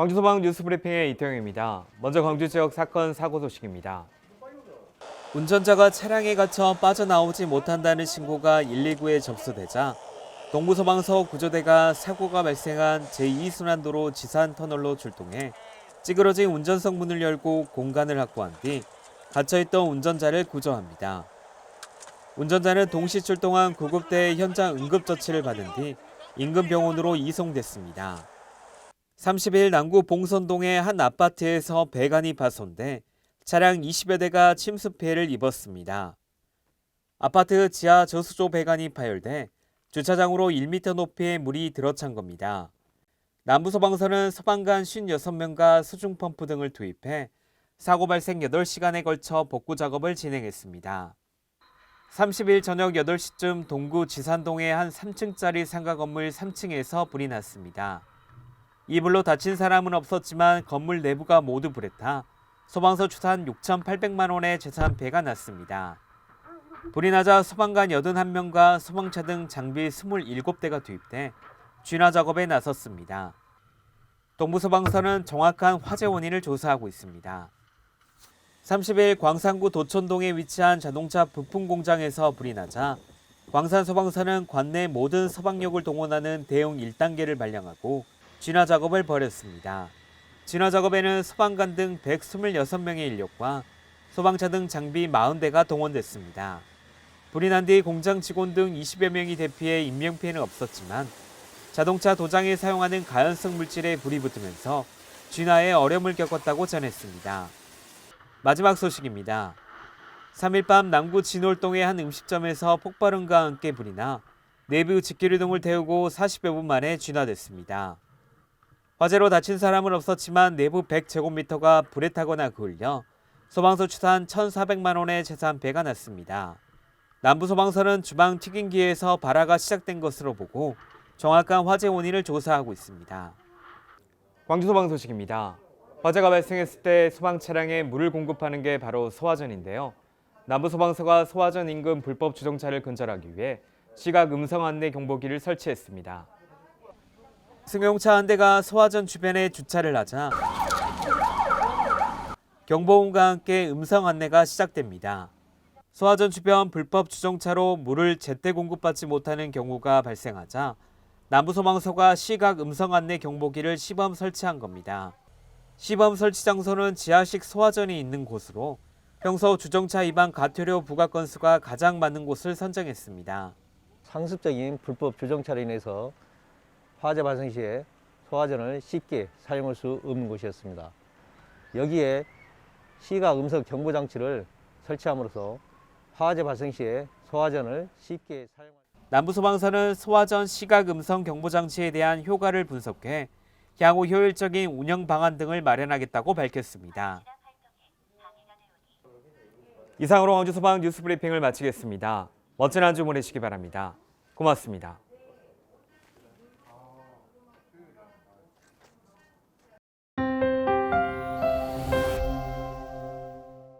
광주소방 뉴스브리핑의 이태영입니다. 먼저 광주 지역 사건 사고 소식입니다. 운전자가 차량에 갇혀 빠져나오지 못한다는 신고가 119에 접수되자 동부소방서 구조대가 사고가 발생한 제2순환도로 지산 터널로 출동해 찌그러진 운전석 문을 열고 공간을 확보한 뒤 갇혀있던 운전자를 구조합니다. 운전자는 동시 출동한 구급대의 현장 응급처치를 받은 뒤 인근 병원으로 이송됐습니다. 30일 남구 봉선동의 한 아파트에서 배관이 파손돼 차량 20여 대가 침수 피해를 입었습니다. 아파트 지하 저수조 배관이 파열돼 주차장으로 1m 높이의 물이 들어찬 겁니다. 남부소방서는 소방관 56명과 수중 펌프 등을 투입해 사고 발생 8시간에 걸쳐 복구 작업을 진행했습니다. 30일 저녁 8시쯤 동구 지산동의 한 3층짜리 상가 건물 3층에서 불이 났습니다. 이 불로 다친 사람은 없었지만 건물 내부가 모두 불에 타 소방서 추산 6,800만 원의 재산 배가 났습니다. 불이 나자 소방관 81명과 소방차 등 장비 27대가 투입돼 진화 작업에 나섰습니다. 동부소방서는 정확한 화재 원인을 조사하고 있습니다. 30일 광산구 도천동에 위치한 자동차 부품 공장에서 불이 나자 광산소방서는 관내 모든 소방력을 동원하는 대응 1단계를 발령하고 진화 작업을 벌였습니다. 진화 작업에는 소방관 등 126명의 인력과 소방차 등 장비 40대가 동원됐습니다. 불이 난 뒤 공장 직원 등 20여 명이 대피해 인명피해는 없었지만 자동차 도장에 사용하는 가연성 물질에 불이 붙으면서 진화에 어려움을 겪었다고 전했습니다. 마지막 소식입니다. 3일 밤 남구 진월동의 한 음식점에서 폭발음과 함께 불이 나 내부 직기류등을 태우고 40여 분 만에 진화됐습니다. 화재로 다친 사람은 없었지만 내부 100제곱미터가 불에 타거나 그을려 소방서 추산 1,400만 원의 재산 배가 났습니다. 남부소방서는 주방 튀김기에서 발화가 시작된 것으로 보고 정확한 화재 원인을 조사하고 있습니다. 광주소방 소식입니다. 화재가 발생했을 때 소방 차량에 물을 공급하는 게 바로 소화전인데요. 남부소방서가 소화전 인근 불법 주정차를 근절하기 위해 시각 음성 안내 경보기를 설치했습니다. 승용차 한 대가 소화전 주변에 주차를 하자 경보음과 함께 음성 안내가 시작됩니다. 소화전 주변 불법 주정차로 물을 제때 공급받지 못하는 경우가 발생하자 남부소방서가 시각 음성 안내 경보기를 시범 설치한 겁니다. 시범 설치 장소는 지하식 소화전이 있는 곳으로 평소 주정차 위반 과태료 부과 건수가 가장 많은 곳을 선정했습니다. 상습적인 불법 주정차로 인해서 화재 발생 시에 소화전을 쉽게 사용할 수 없는 곳이었습니다. 여기에 시각 음성 경보 장치를 설치함으로써 화재 발생 시에 소화전을 쉽게 사용할 남부소방서는 소화전 시각 음성 경보 장치에 대한 효과를 분석해 향후 효율적인 운영 방안 등을 마련하겠다고 밝혔습니다. 이상으로 광주소방 뉴스 브리핑을 마치겠습니다. 멋진 한 주 보내시기 바랍니다. 고맙습니다.